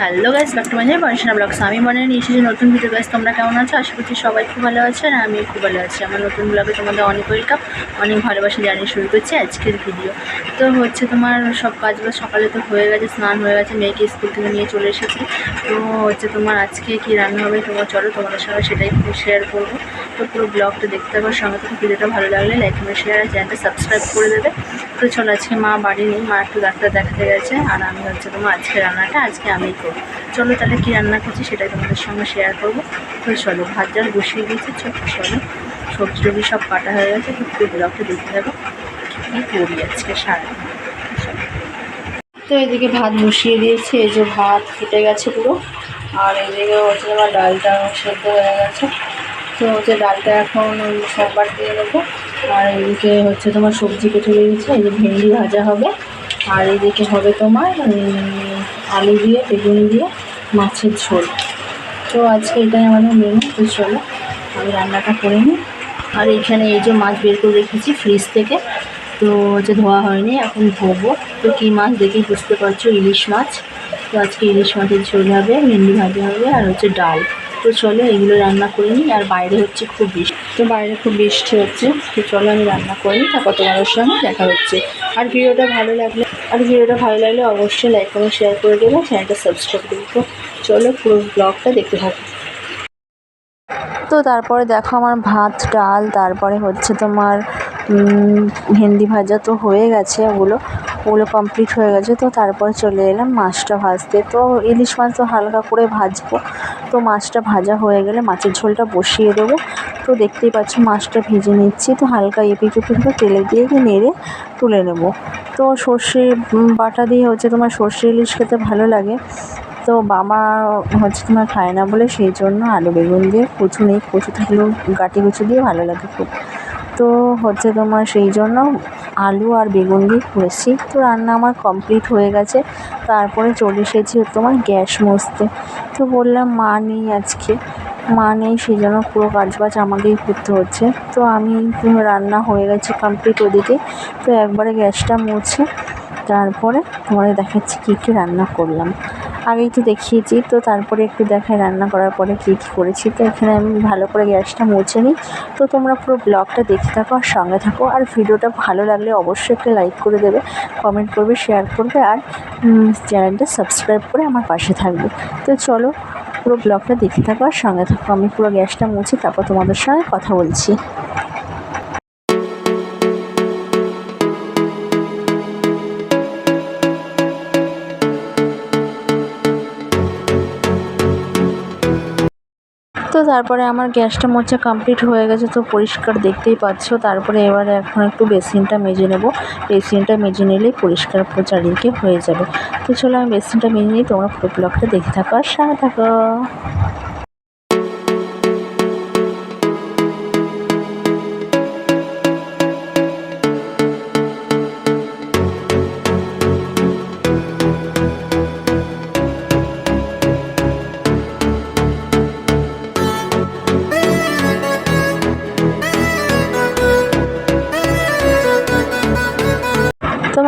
Hello guys back to my পড়াশোনা blogs আমি মনে নিয়ে এসেছি নতুন ভিডিও গাইস, তোমরা কেমন আছো? আশা করছি সবাই খুব ভালো আছে আর আমি খুব ভালো আছি। আমার নতুন ব্লগে তোমাদের অনেক ওয়েলকাম অনেক ভালোবাসা জানিয়ে শুরু করছি আজকের ভিডিও তো হচ্ছে তোমার সব কাজগুলো সকালে তো হয়ে গেছে, স্নান হয়ে গেছে, মেয়েকে স্কুল থেকে নিয়ে চলে এসেছি। তো হচ্ছে তোমার আজকে কি রান্না হবে? তোমার চলো তোমাদের সঙ্গে সেটাই শেয়ার করব। তো পুরো ব্লগটা দেখতে হবে সঙ্গে থেকে, ভিডিওটা ভালো লাগলে লাইক কমেন্ট শেয়ার আর চ্যানেলটা সাবস্ক্রাইব করে দেবে। তো চলো আজকে মা বাড়ি নেই, মা একটু ডাক্তার দেখাতে গেছে, আর আমি হচ্ছে তোমার আজকে রান্নাটা আজকে আমিই করব। চলো তাহলে কী রান্না করছি সেটাই তোমাদের সঙ্গে শেয়ার করব। তো চলো ভাত জাল বসিয়ে দিয়েছি ছোট চলো। সবজি টবজি সব কাটা হয়ে গেছে, তো পুরো ব্লগটা দেখতে থাকো। কী করি আজকে সারা তো এদিকে ভাত বসিয়ে দিয়েছি, এই যে ভাত ফুটে গেছে পুরো। আর এদিকে হচ্ছে আমার ডালটা সেদ্ধ হয়ে গেছে। তো হচ্ছে ডালটা এখন সোমবার দিয়ে দেবো। আর এদিকে হচ্ছে তোমার সবজি কেটে দিয়েছে এই যে ভেন্ডি ভাজা হবে। আর এদিকে হবে তোমার আলু দিয়ে, বেগুন দিয়ে, মাছের ঝোল। তো আজকে এটাই আমাদের মেনু তো চলো, আমি রান্নাটা করে নিই। আর এখানে এই যে মাছ বের করে রেখেছি ফ্রিজ থেকে, তো হচ্ছে ধোয়া হয়নি, এখন ধোবো। তো কী মাছ দেখেই বুঝতে পারছ, ইলিশ মাছ। তো আজকে ইলিশ মাছের ঝোল হবে, ভেন্ডি ভাজা হবে, আর হচ্ছে ডাল। তো চলো এগুলো রান্না করে নিই, আর বাইরে হচ্ছে খুব বৃষ্টি। তো বাইরে খুব বৃষ্টি হচ্ছে, তো চলো আমি রান্না করে নিই, তারপর তোমাদের সঙ্গে দেখা হচ্ছে। আর ভিডিওটা ভালো লাগলে, আর ভিডিওটা ভালো লাগলে অবশ্যই লাইক কমেন্ট শেয়ার করে দেবে চ্যানেলটা সাবস্ক্রাইব করে দেবো চলো পুরো ব্লগটা দেখতে থাকো। তো তারপরে দেখো আমার ভাত, ডাল, তারপরে হচ্ছে তোমার ভেন্ডি ভাজা তো হয়ে গেছে ওগুলো ওগুলো কমপ্লিট হয়ে গেছে। তো তারপরে চলে এলাম মাছটা ভাজতে। তো ইলিশ মাছ তো হালকা করে ভাজবো তো মাছটা ভাজা হয়ে গেলে মাছের ঝোলটা বসিয়ে দেবো। তো দেখতেই পাচ্ছ মাছটা ভেজে নিচ্ছি। তো হালকা এপিট ওপিট করে তেলে দিয়ে নেড়ে তুলে নেব। তো সর্ষে বাটা দিয়ে হচ্ছে তোমার সর্ষে ইলিশ খেতে ভালো লাগে। তো বাবা হচ্ছে তোমার খায় না বলে সেই জন্য আলু বেগুন দিয়ে কচু নেই কচু থাকলেও গাটি কচু দিয়ে ভালো লাগে খুব। তো হচ্ছে তোমার সেই জন্য আলু আর বেগুন দিয়ে করেছি। তো রান্না আমার কমপ্লিট হয়ে গেছে। তারপরে চলে এসেছি তোমার গ্যাস মুছতে। তো বললাম, মা নেই আজকে। মা নেই, সেই জন্য পুরো কাজ বাজ আমাকেই করতে হচ্ছে। তো আমি রান্না হয়ে গেছে কমপ্লিট ওদিকে। তো একবারে গ্যাসটা মুছে, তারপরে তোমাদের দেখাচ্ছি কী কী রান্না করলাম। আগেই তো দেখিয়েছি, তো তারপরে একটু দেখায় রান্না করার পরে কী কী করেছি। তো এখানে আমি ভালো করে গ্যাসটা মুছে নিই। তো তোমরা পুরো ব্লগটা দেখে থাকো আর সঙ্গে থাকো। আর ভিডিওটা ভালো লাগলে অবশ্যই একটা লাইক করে দেবে, কমেন্ট করবে, শেয়ার করবে আর চ্যানেলটা সাবস্ক্রাইব করে আমার পাশে থাকবে। তো চলো পুরো ব্লগটা দেখে থাকো আর সঙ্গে থাকো। আমি পুরো গ্যাসটা মুছি তারপর তোমাদের সঙ্গে কথা বলছি। তো তারপরে আমার গ্যাসটা মোছা কমপ্লিট হয়ে গেছে, তো পরিষ্কার দেখতেই পাচ্ছ। তারপরে এবারে এখন একটু বেসিনটা মেজে নেব। বেসিনটা মেজে নিলেই পরিষ্কার পুরো চারিদিকে হয়ে যাবে। তো চলো আমি বেসিনটা মেজে নিই, তোমরা পুরো দেখে থাকো। আর সাথে থাকো।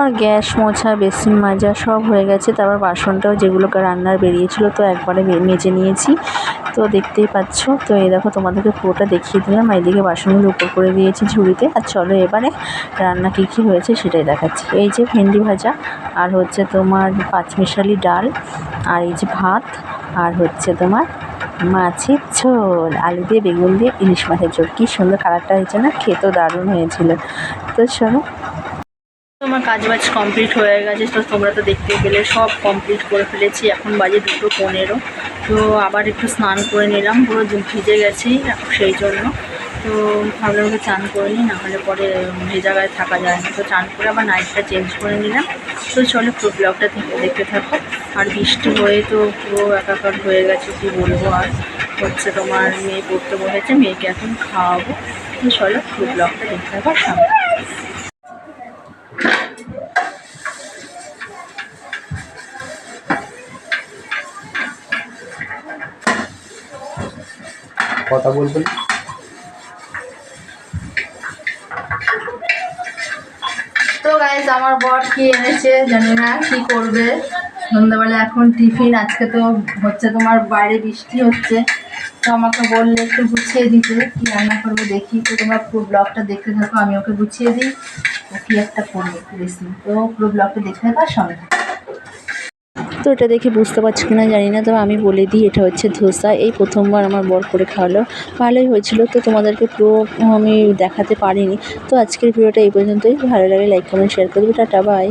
তোমার গ্যাস, মোছা, বেসিন মাজা সব হয়ে গেছে। তারপর বাসনটাও যেগুলোকে রান্নার বেরিয়েছিল তো একবারে মেজে নিয়েছি। তো দেখতেই পাচ্ছ, তো এই দেখো তোমাদেরকে পুরোটা দেখিয়ে দিলাম। এইদিকে বাসনগুলো উপর করে দিয়েছি ঝুড়িতে। আর চলো এবারে রান্না কী কী হয়েছে সেটাই দেখাচ্ছি। এই যে ভেন্ডি ভাজা, আর হচ্ছে তোমার পাঁচমিশালি ডাল, আর এই যে ভাত, আর হচ্ছে তোমার মাছের ঝোল, আলু দিয়ে, বেগুন দিয়ে, ইলিশ মাছের ঝোল। কী সুন্দর কালারটা হয়েছে না? খেতেও দারুণ হয়েছিল। তো চলো তোমার কাজ বাজ কমপ্লিট হয়ে গেছে, তো তোমরা তো দেখতে গেলে সব কমপ্লিট করে ফেলেছি। এখন বাজে দুটো পনেরো। তো আবার একটু স্নান করে নিলাম, পুরো ভিজে গেছি সেই জন্য। তো ভাবলাম ওকে চান করে নিই, নাহলে পরে ভেজা গায়ে থাকা যায় না। তো চান করে আবার নাইটটা চেঞ্জ করে নিলাম। তো চলো পুরো ব্লগটা দেখতে থাকো। আর বৃষ্টি হয়ে তো পুরো একাকার হয়ে গেছে, কী বলব আর। হচ্ছে তোমার মেয়ে পড়তে বসেছে, মেয়েকে এখন খাওয়াবো। তো চলো পুরো ব্লগটা দেখতে থাকো, সামনে। কথা বলবেন। তো গাইজ আমার বর কি এনেছে জানি না, কি করবে? সন্ধ্যাবেলা এখন টিফিন, আজকে তো হচ্ছে তোমার বাইরে বৃষ্টি হচ্ছে। তো আমাকে বললে একটু গুছিয়ে দিতে, কি রান্না করব দেখি। তো তোমরা পুরো ব্লগটা দেখতে থাকো, আমি ওকে গুছিয়ে দিই। ও কি একটা করব রেসিপি? তো পুরো ব্লগটা দেখতে থাকো সঙ্গে। তো এটা দেখে বুঝতে পারছ কিনা জানি না, তবে আমি বলে দিই, এটা হচ্ছে ধোসা। এই প্রথমবার আমার বর করে খাওয়ালো। ভালোই হয়েছিল। তো তোমাদেরকে পুরো আমি দেখাতে পারিনি। তো আজকের ভিডিওটা এই পর্যন্তই। ভালো লাগে লাইক কমেন্ট শেয়ার করবে। Tata bye